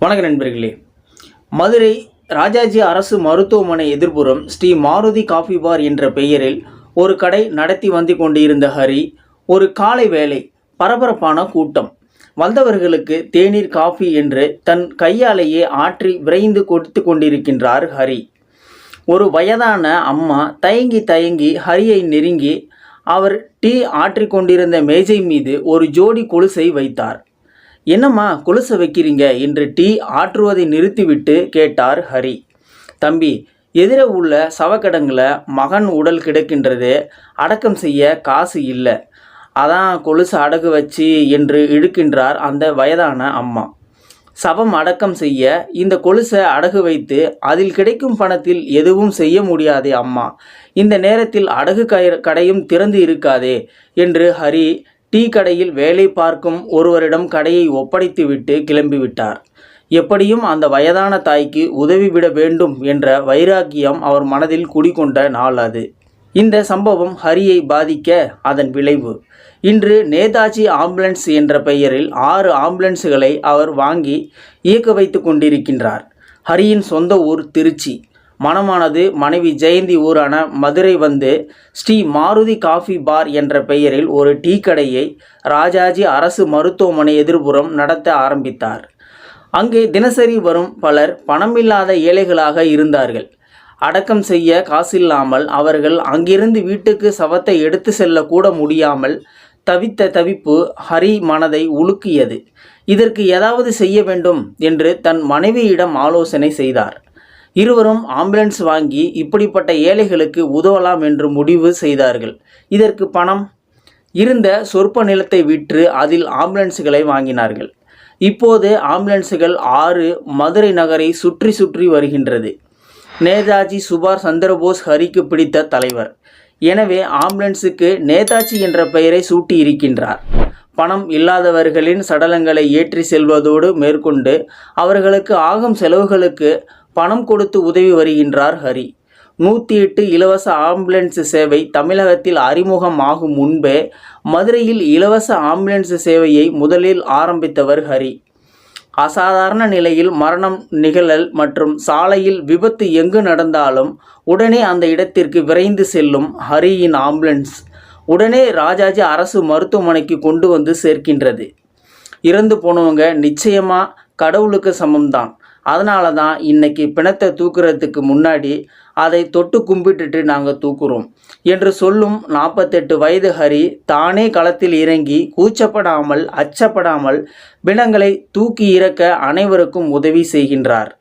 வணக்க நண்பர்களே. மதுரை ராஜாஜி அரசு மருத்துவமனை எதிர்ப்புறம் ஸ்ரீ மாருதி காஃபி பார் என்ற பெயரில் ஒரு கடை நடத்தி வந்து கொண்டிருந்த ஹரி ஒரு காலை வேலை பரபரப்பான கூட்டம். வந்தவர்களுக்கு தேநீர் காஃபி என்று தன் கையாலேயே ஆற்றி விரைந்து கொடுத்து கொண்டிருக்கின்றார் ஹரி. ஒரு வயதான அம்மா தயங்கி தயங்கி ஹரியை நெருங்கி அவர் டீ ஆற்றிக்கொண்டிருந்த மேஜை மீது ஒரு ஜோடி கொலுசை வைத்தார். என்னம்மா கொலுசை வைக்கிறீங்க என்று டீ ஆற்றுவதை நிறுத்திவிட்டு கேட்டார் ஹரி. தம்பி எதிர உள்ள சவக்கடங்கில் மகன் உடல் கிடக்கின்றது அடக்கம் செய்ய காசு இல்லை. அதான் கொலுசு அடகு வச்சு என்று இழுக்கின்றார் அந்த வயதான அம்மா. சவம் அடக்கம் செய்ய இந்த கொலுசை அடகு வைத்து அதில் கிடைக்கும் பணத்தில் எதுவும் செய்ய முடியாதே அம்மா. இந்த நேரத்தில் அடகு கடையும் திறந்து இருக்காதே என்று ஹரி டீ கடையில் வேலை பார்க்கும் ஒருவரிடம் கடையை ஒப்படைத்துவிட்டு கிளம்பிவிட்டார். எப்படியும் அந்த வயதான தாய்க்கு உதவிவிட வேண்டும் என்ற வைராக்கியம் அவர் மனதில் குடிகொண்ட நாள் அது. இந்த சம்பவம் ஹரியை பாதிக்க அதன் விளைவு. இன்று நேதாஜி ஆம்புலன்ஸ் என்ற பெயரில் ஆறு ஆம்புலன்ஸுகளை அவர் வாங்கி இயக்க வைத்து கொண்டிருக்கின்றார். ஹரியின் சொந்த ஊர் திருச்சி. மணமானது மனைவி ஜெயந்தி ஊரான மதுரை வந்து ஸ்ரீ மாருதி காஃபி பார் என்ற பெயரில் ஒரு டீ கடையை ராஜாஜி அரசு மருத்துவமனை எதிர்ப்புறம் நடத்த ஆரம்பித்தார். அங்கே தினசரி வரும் பலர் பணமில்லாத ஏழைகளாக இருந்தார்கள். அடக்கம் செய்ய காசில்லாமல் அவர்கள் அங்கிருந்து வீட்டுக்கு சவத்தை எடுத்து செல்ல கூட முடியாமல் தவித்த தவிப்பு ஹரி மனதை உலுக்கியது. இதற்கு ஏதாவது செய்ய வேண்டும் என்று தன் மனைவியிடம் ஆலோசனை செய்தார். இருவரும் ஆம்புலன்ஸ் வாங்கி இப்படிப்பட்ட ஏழைகளுக்கு உதவலாம் என்று முடிவு செய்தார்கள். இதற்கு பணம் இருந்த சொற்ப நிலத்தை விற்று அதில் ஆம்புலன்ஸுகளை வாங்கினார்கள். இப்போது ஆம்புலன்ஸுகள் ஆறு மதுரை நகரை சுற்றி சுற்றி வருகின்றது. நேதாஜி சுபாஷ் சந்திரபோஸ் ஹரிக்கு பிடித்த தலைவர். எனவே ஆம்புலன்ஸுக்கு நேதாஜி என்ற பெயரை சூட்டி இருக்கின்றார் பணம் இல்லாதவர்களின் சடலங்களை ஏற்றி செல்வதோடு மேற்கொண்டு அவர்களுக்கு ஆகும் செலவுகளுக்கு பணம் கொடுத்து உதவி வருகின்றார் ஹரி. நூற்றி எட்டு இலவச ஆம்புலன்ஸ் சேவை தமிழகத்தில் அறிமுகம் ஆகும் முன்பே மதுரையில் இலவச ஆம்புலன்ஸ் சேவையை முதலில் ஆரம்பித்தவர் ஹரி. அசாதாரண நிலையில் மரணம் நிகழல் மற்றும் சாலையில் விபத்து எங்கு நடந்தாலும் உடனே அந்த இடத்திற்கு விரைந்து செல்லும் ஹரியின் ஆம்புலன்ஸ் உடனே ராஜாஜி அரசு மருத்துவமனைக்கு கொண்டு வந்து சேர்க்கின்றது. இறந்து போனவங்க நிச்சயமாக கடவுளுக்கு சமம்தான். அதனால தான் இன்னைக்கு பிணத்தை தூக்குறதுக்கு முன்னாடி அதை தொட்டு கும்பிட்டுட்டு நாங்கள் தூக்குறோம். என்று சொல்லும் நாற்பத்தெட்டு வயது ஹரி தானே களத்தில் இறங்கி கூச்சப்படாமல் அச்சப்படாமல் பிணங்களை தூக்கி இறக்க அனைவருக்கும் உதவி செய்கின்றார்.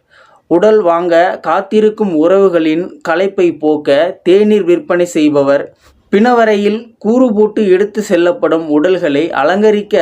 உடல் வாங்க காத்திருக்கும் உறவுகளின் களைப்பை போக்க தேநீர் விற்பனை செய்பவர் பிணவரையில் கூறு போட்டு எடுத்து செல்லப்படும் உடல்களை அலங்கரிக்க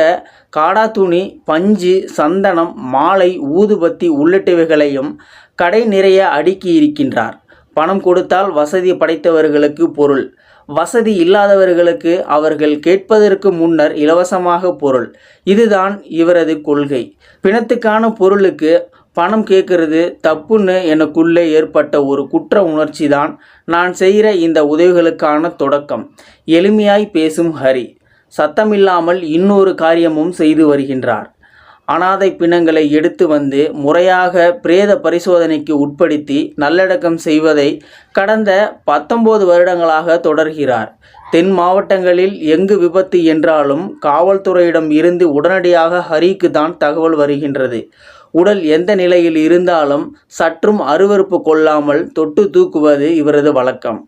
காடாத்துணி பஞ்சு சந்தனம் மாலை ஊதுபத்தி உள்ளிட்டவைகளையும் கடை நிறைய அடுக்கி இருக்கின்றார். பணம் கொடுத்தால் வசதி படைத்தவர்களுக்கு பொருள். வசதி இல்லாதவர்களுக்கு அவர்கள் கேட்பதற்கு முன்னர் இலவசமாக பொருள். இதுதான் இவரது கொள்கை. பிணத்துக்கான பொருளுக்கு பணம் கேட்கறது தப்புன்னு எனக்குள்ளே ஏற்பட்ட ஒரு குற்ற உணர்ச்சி தான் நான் செய்கிற இந்த உதவிகளுக்கான தொடக்கம். எளிமையாய் பேசும் ஹரி. சத்தமில்லாமல் இன்னொரு காரியமும் செய்து வருகின்றார். அனாதை பிணங்களை எடுத்து வந்து முறையாக பிரேத பரிசோதனைக்கு உட்படுத்தி நல்லடக்கம் செய்வதை கடந்த பத்தொன்பது வருடங்களாக தொடர்கிறார். தென் மாவட்டங்களில் எங்கு விபத்து என்றாலும் காவல்துறையிடம் இருந்து உடனடியாக ஹரிக்கு தான் தகவல் வருகின்றது. உடல் எந்த நிலையில் இருந்தாலும் சற்றும் அருவருப்பு கொள்ளாமல் தொட்டு தூக்குவது இவரது வழக்கம்.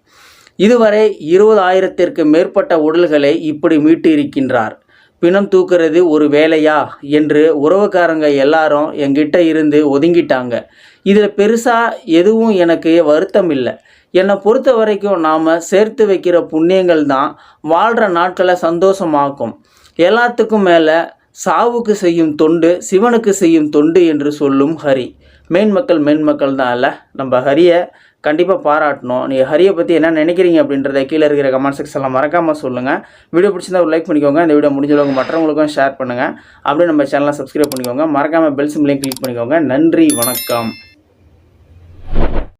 இதுவரை இருபதாயிரத்திற்கு மேற்பட்ட உடல்களை இப்படி மீட்டு இருக்கின்றார் பிணம் தூக்குறது ஒரு வேலையா? என்று உறவுக்காரங்க எல்லாரும் என்கிட்ட இருந்து ஒதுங்கிட்டாங்க. இதில் பெருசாக எதுவும் எனக்கு வருத்தம் இல்லை என்னை பொறுத்த வரைக்கும் நாம் சேர்த்து வைக்கிற புண்ணியங்கள் தான் வாழ்கிற நாட்களை சந்தோஷமாக்கும். எல்லாத்துக்கும் மேலே சாவுக்கு செய்யும் தொண்டு சிவனுக்கு செய்யும் தொண்டு என்று சொல்லும் ஹரி. மேன்மக்கள் மேன்மக்கள் தான் இல்லை நம்ம ஹரியை கண்டிப்பாக பாராட்டணும். நீங்கள் ஹரியை பற்றி என்ன நினைக்கிறீங்க அப்படின்றத கீழே இருக்கிற கமெண்ட் செக்ஷனில் மறக்காமல் சொல்லுங்கள் வீடியோ பிடிச்சிருந்தா ஒரு லைக் பண்ணிக்கோங்க. இந்த வீடியோ முடிஞ்சளவுக்கு மற்றவங்களுக்கும் ஷேர் பண்ணுங்கள் அப்படியே நம்ம சேனலை சப்ஸ்கிரைப் பண்ணிக்கோங்க. மறக்காமல் பெல் சிம்லையும் கிளிக் பண்ணிக்கோங்க. நன்றி வணக்கம்.